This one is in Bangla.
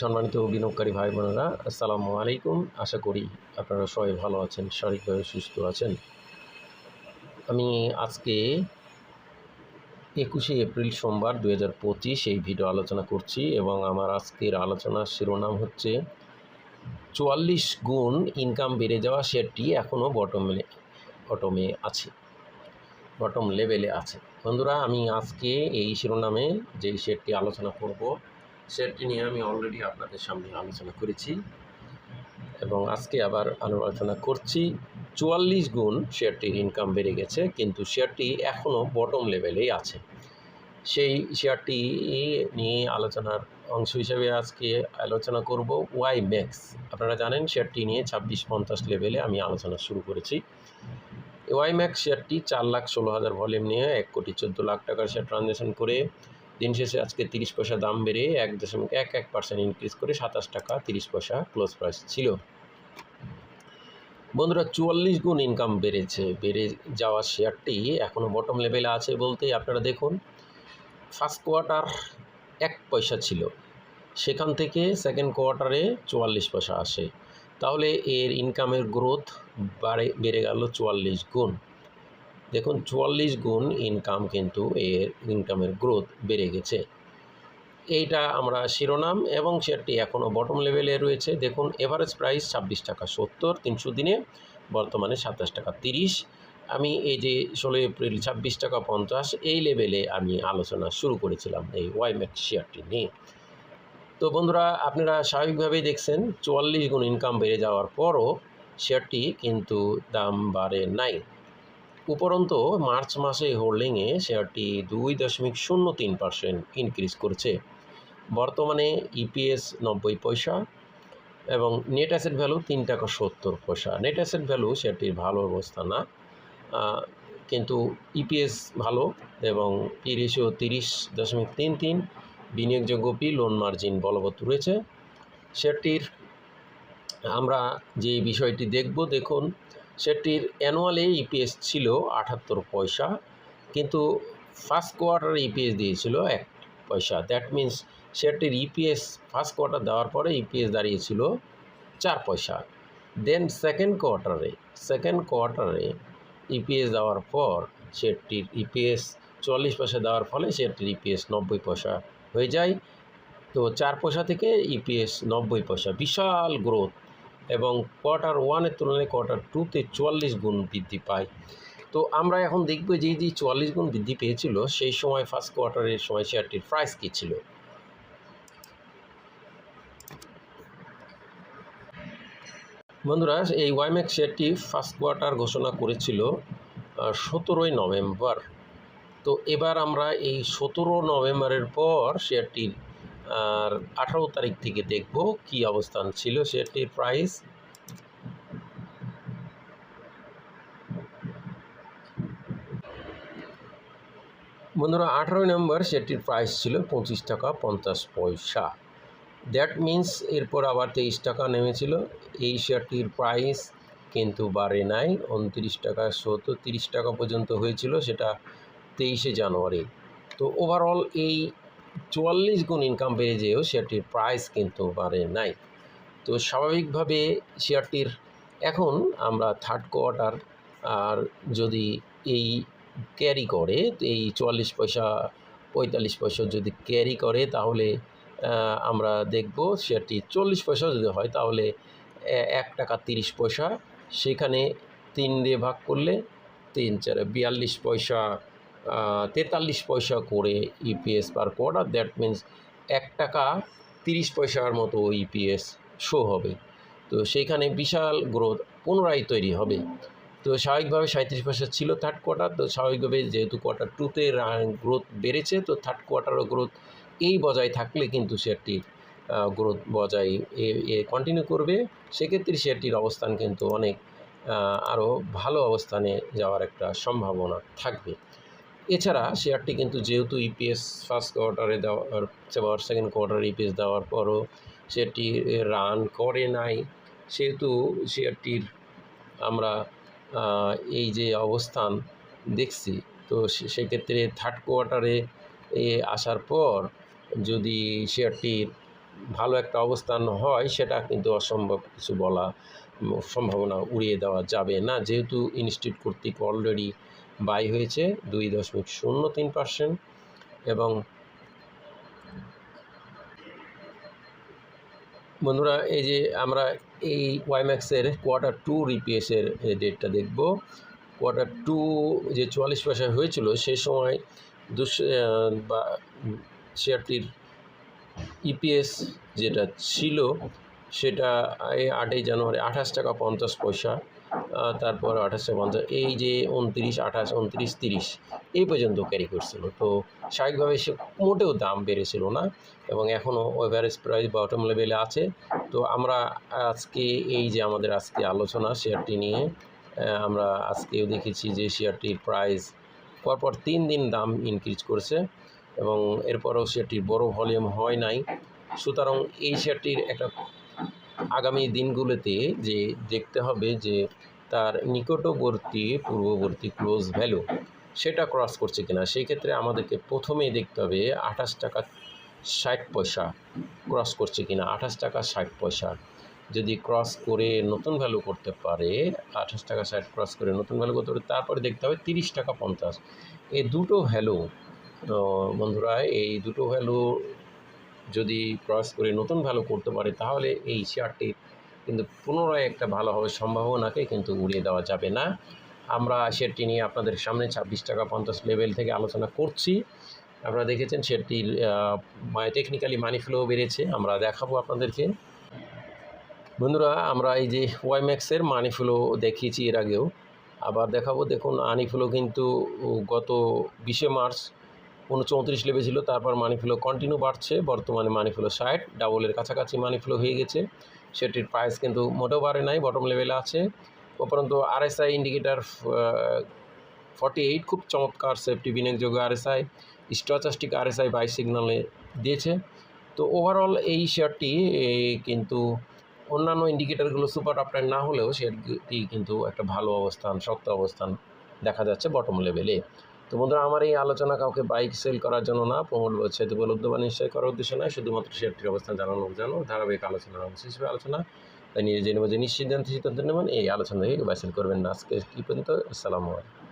সম্মানিত বিনিয়োগকারী ভাই বোনেরা, আসসালামু আলাইকুম। আশা করি আপনারা সবাই ভালো আছেন, শারীরিকভাবে সুস্থ আছেন। আমি আজকে একুশে এপ্রিল সোমবার দু হাজার পঁচিশ এই ভিডিও আলোচনা করছি এবং আমার আজকের আলোচনার শিরোনাম হচ্ছে, চুয়াল্লিশ গুণ ইনকাম বেড়ে যাওয়া শেয়ারটি এখনও বটমে বটমে আছে বটম লেভেলে আছে। বন্ধুরা, আমি আজকে এই শিরোনামে যে শেয়ারটি আলোচনা করব শেয়ারটি নিয়ে আমি অলরেডি আপনাদের সামনে আলোচনা করেছি এবং আজকে আবার আলোচনা করছি চুয়াল্লিশ গুণ শেয়ারটির ইনকাম বেড়ে গেছে, কিন্তু শেয়ারটি এখনও বটম লেভেলেই আছে। সেই শেয়ারটি নিয়ে আলোচনার অংশ হিসেবে আজকে আলোচনা করব ওয়াই ম্যাক্স আপনারা জানেন শেয়ারটি নিয়ে ছাব্বিশ পঞ্চাশ লেভেলে আমি আলোচনা শুরু করেছি। ওয়াই ম্যাক্স শেয়ারটি চার লাখ ষোলো হাজার ভলিউম নিয়ে এক কোটি চোদ্দ লাখ টাকার শেয়ার ট্রানজ্যাকশন করে দিন শেষে আজকে তিরিশ পয়সা দাম বেড়ে এক দশমিক এক এক পার্সেন্ট ইনক্রিজ করে সাতাশ টাকা তিরিশ পয়সা ক্লোজ প্রাইস ছিল। বন্ধুরা, চুয়াল্লিশ গুণ ইনকাম বেড়েছে, বেড়ে যাওয়া শেয়ারটি এখনও বটম লেভেলে আছে বলতে আপনারা দেখুন ফার্স্ট কোয়ার্টার এক পয়সা ছিল, সেখান থেকে সেকেন্ড কোয়ার্টারে চুয়াল্লিশ পয়সা আসে। তাহলে এর ইনকামের গ্রোথ বাড়ে, বেড়ে গেল চুয়াল্লিশ গুণ। দেখুন, চুয়াল্লিশ গুণ ইনকাম কিন্তু এর ইনকামের গ্রোথ বেড়ে গেছে। এইটা আমরা শিরোনাম এবং শেয়ারটি এখনও বটম লেভেলে রয়েছে। দেখুন এভারেজ প্রাইস ছাব্বিশ টাকা সত্তর, তিনশো দিনে, বর্তমানে সাতাশ টাকা তিরিশ। আমি এই যে ষোলো এপ্রিল ছাব্বিশ টাকা পঞ্চাশ, এই লেভেলে আমি আলোচনা শুরু করেছিলাম এই ওয়াইম্যাক্স শেয়ারটি নিয়ে। তো বন্ধুরা, আপনারা স্বাভাবিকভাবেই দেখছেন, চুয়াল্লিশ গুণ ইনকাম বেড়ে যাওয়ার পরও শেয়ারটি কিন্তু দাম বাড়ে নাই। উপরন্ত মার্চ মাসে হোল্ডিংয়ে শেয়ারটি দুই দশমিক শূন্য তিন পার্সেন্ট ইনক্রিজ করেছে। বর্তমানে ইপিএস নব্বই পয়সা এবং নেট অ্যাসেট ভ্যালু তিন টাকা সত্তর পয়সা। নেট অ্যাসেট ভ্যালু শেয়ারটির ভালো অবস্থা না। কিন্তু ইপিএস ভালো এবং পি রেশিও তিরিশ দশমিক তিন তিন। বিনিয়োগযোগ্য পি লোন মার্জিন বলবৎ রয়েছে। শেয়ারটির আমরা যে বিষয়টি দেখব, দেখুন সেটির অ্যানুয়ালে ইপিএস ছিল আটাত্তর পয়সা, কিন্তু ফার্স্ট কোয়ার্টারে ইপিএস দিয়েছিল এক পয়সা। দ্যাট মিন্স শেয়ারটির ইপিএস ফার্স্ট কোয়ার্টার দেওয়ার পরে ইপিএস দাঁড়িয়েছিল চার পয়সা। দেন সেকেন্ড কোয়ার্টারে সেকেন্ড কোয়ার্টারে ইপিএস দেওয়ার পর শেয়ারটির ইপিএস চল্লিশ পয়সা দেওয়ার ফলে শেয়ারটির ইপিএস নব্বই পয়সা হয়ে যায়। তো চার পয়সা থেকে ইপিএস নব্বই পয়সা। বিশাল গ্রোথ এবং কোয়ার্টার ওয়ানের তুলনায় কোয়ার্টার টুতে চুয়াল্লিশ গুণ বৃদ্ধি পায়। তো আমরা এখন দেখব যে যে চুয়াল্লিশ গুণ বৃদ্ধি পেয়েছিল, সেই সময় ফার্স্ট কোয়ার্টারের সময় শেয়ারটির প্রাইস কী ছিল? বন্ধুরা, এই ওয়াইম্যাক্স শেয়ারটি ফার্স্ট কোয়ার্টার ঘোষণা করেছিল সতেরোই নভেম্বর। তো এবার আমরা এই সতেরো নভেম্বরের পর শেয়ারটির আর আঠারো তারিখ থেকে দেখব কি অবস্থান ছিল শেয়ারটির প্রাইস বন্ধুরা আঠারোই নম্বর শেয়ারটির প্রাইস ছিল পঁচিশ টাকা পঞ্চাশ পয়সা। দ্যাট মিন্স এরপর আবার তেইশ টাকা নেমেছিল। এই শেয়ারটির প্রাইস কিন্তু বাড়ে নাই। উনত্রিশ টাকা, সত্তর, তিরিশ টাকা পর্যন্ত হয়েছিল সেটা তেইশে জানুয়ারি। তো ওভারঅল এই চুয়াল্লিশ গুণ ইনকাম বেড়ে যেও শেয়ারটির প্রাইস কিন্তু বাড়ে নাই। তো স্বাভাবিকভাবে শেয়ারটির এখন আমরা থার্ড কোয়ার্টার আর যদি এই ক্যারি করে, এই চুয়াল্লিশ পয়সা, পঁয়তাল্লিশ পয়সা যদি ক্যারি করে, তাহলে আমরা দেখব শেয়ারটি চল্লিশ পয়সা যদি হয়, তাহলে এক টাকা তিরিশ পয়সা, সেখানে তিন দিয়ে ভাগ করলে তিন, চারে বিয়াল্লিশ পয়সা তেতাল্লিশ পয়সা করে EPS per quarter that means এক টাকা তিরিশ পয়সার মতো ইপিএস শো হবে। তো সেইখানে বিশাল গ্রোথ পুনরায় তৈরি হবে। তো স্বাভাবিকভাবে সাঁত্রিশ পয়সা ছিল থার্ড কোয়ার্টার তো স্বাভাবিকভাবে যেহেতু কোয়ার্টার টুতে গ্রোথ বেড়েছে, তো থার্ড কোয়ার্টারও গ্রোথ এই বজায় থাকলে কিন্তু শেয়ারটির গ্রোথ বজায় এ কন্টিনিউ করবে। সেক্ষেত্রে শেয়ারটির অবস্থান কিন্তু অনেক আরও ভালো অবস্থানে যাওয়ার একটা সম্ভাবনা থাকবে। এছাড়া শেয়ারটি কিন্তু যেহেতু ইপিএস ফার্স্ট কোয়ার্টারে দেওয়ার সেকেন্ড কোয়ার্টারে ইপিএস দেওয়ার পরও শেয়ারটি রান করে নাই। সেহেতু শেয়ারটির আমরা এই যে অবস্থান দেখছি, তো সেক্ষেত্রে থার্ড কোয়ার্টারে আসার পর যদি শেয়ারটির ভালো একটা অবস্থান হয়, সেটা কিন্তু অসম্ভব কিছু বলা, সম্ভাবনা উড়িয়ে দেওয়া যাবে না। যেহেতু ইনস্টিটিউট কর্তৃক অলরেডি বাই হয়েছে দুই দশমিক শূন্য তিন পার্সেন্ট এবং বন্ধুরা, এই যে আমরা এই ওয়াইম্যাক্সের কোয়ার্টার টু রিপিএসের ডেটটা দেখব। কোয়ার্টার টু যে চুয়াল্লিশ পয়সা হয়েছিল, সে সময় দুশো বা শেয়ারটির ইপিএস যেটা ছিল, সেটা আটই জানুয়ারি আঠাশ টাকা পঞ্চাশ পয়সা। তারপর আঠাশ টাকা পঞ্চাশ, এই যে উনত্রিশ, আঠাশ, উনত্রিশ, তিরিশ, এই পর্যন্ত ক্যারি করছিল। তো স্বাভাবিকভাবে সে মোটেও দাম বেড়েছিল না এবং এখনও এভারেজ প্রাইস বটম লেভেলে আছে। তো আমরা আজকে এই যে আমাদের আজকে আলোচনা শেয়ারটি নিয়ে আমরা আজকেও দেখেছি যে শেয়ারটির প্রাইস পরপর তিন দিন দাম ইনক্রিজ করেছে এবং এরপরও শেয়ারটির বড় ভলিউম হয় নাই। সুতরাং এই শেয়ারটির একটা আগামী দিনগুলোতে যে দেখতে হবে যে তার নিকটবর্তী, পূর্ববর্তী ক্লোজ ভ্যালু সেটা ক্রস করছে কিনা। সেই ক্ষেত্রে আমাদেরকে প্রথমেই দেখতে হবে আঠাশ টাকা ষাট পয়সা ক্রস করছে কিনা। আঠাশ টাকা ষাট পয়সা যদি ক্রস করে নতুন ভ্যালু করতে পারে, আঠাশ টাকা ষাট ক্রস করে নতুন ভ্যালু করতে পারে, তারপরে দেখতে হবে তিরিশ টাকা পঞ্চাশ। এই দুটো ভ্যালু বন্ধুরা, এই দুটো ভ্যালু যদি ক্রস করে নতুন ভ্যালু করতে পারে, তাহলে এই শেয়ারটি কিন্তু পুনরায় একটা ভালো হওয়ার সম্ভাবনাকে কিন্তু উড়িয়ে দেওয়া যাবে না। আমরা শেয়ারটি নিয়ে আপনাদের সামনে ছাব্বিশ টাকা পঞ্চাশ লেভেল থেকে আলোচনা করছি। আপনারা দেখেছেন শেয়ারটির টেকনিক্যালি মানি ফ্লো বেড়েছে। আমরা দেখাবো আপনাদেরকে। বন্ধুরা, আমরা এই যে ওয়াইম্যাক্সের মানি ফ্লো দেখিয়েছি এর আগেও। আবার দেখাবো, দেখুন আনি ফ্লো কিন্তু গত বিশে মার্চ উনচৌত্রিশ লেভেল ছিল, তারপর মানি ফ্লো কন্টিনিউ বাড়ছে, বর্তমানে মানি ফ্লো ষাট ডাবলের কাছাকাছি মানি ফ্লো হয়ে গেছে। সেটির প্রাইস কিন্তু মোটেও বাড়ে নাই বটম লেভেলে আছে। উপরন্তু আরএসআই ইন্ডিকেটার ফর্টি এইট খুব চমৎকার সেফটি বিনিয়োগযোগ্য আরএসআই স্ট্রাচাস্টিক আরএসআই বাই সিগনালে দিয়েছে। তো ওভারঅল এই শেয়ারটি কিন্তু অন্যান্য ইন্ডিকেটারগুলো সুপার আপটাইন না হলেও শেয়ারটি কিন্তু একটা ভালো অবস্থান, শক্ত অবস্থান দেখা যাচ্ছে বটম লেভেলে তো বন্ধুরা, আমার এই আলোচনা কাউকে বাইক সেল করার জন্য না প্রমোট বলছে উপলব্ধ বা নিশ্চয় করার উদ্দেশ্য নয়, শুধুমাত্র শেয়ারটির অবস্থান জানানো জানো ধারাবাহিক আলোচনার অংশ হিসেবে আলোচনা। তাই নিজে জেনে বুঝে নিশ্চিত সিদ্ধান্ত সিদ্ধান্ত নেবেন, এই আলোচনা থেকে বাইসেল করবেন না। আজকে কী পর্যন্ত, আসসালামু আলাইকুম।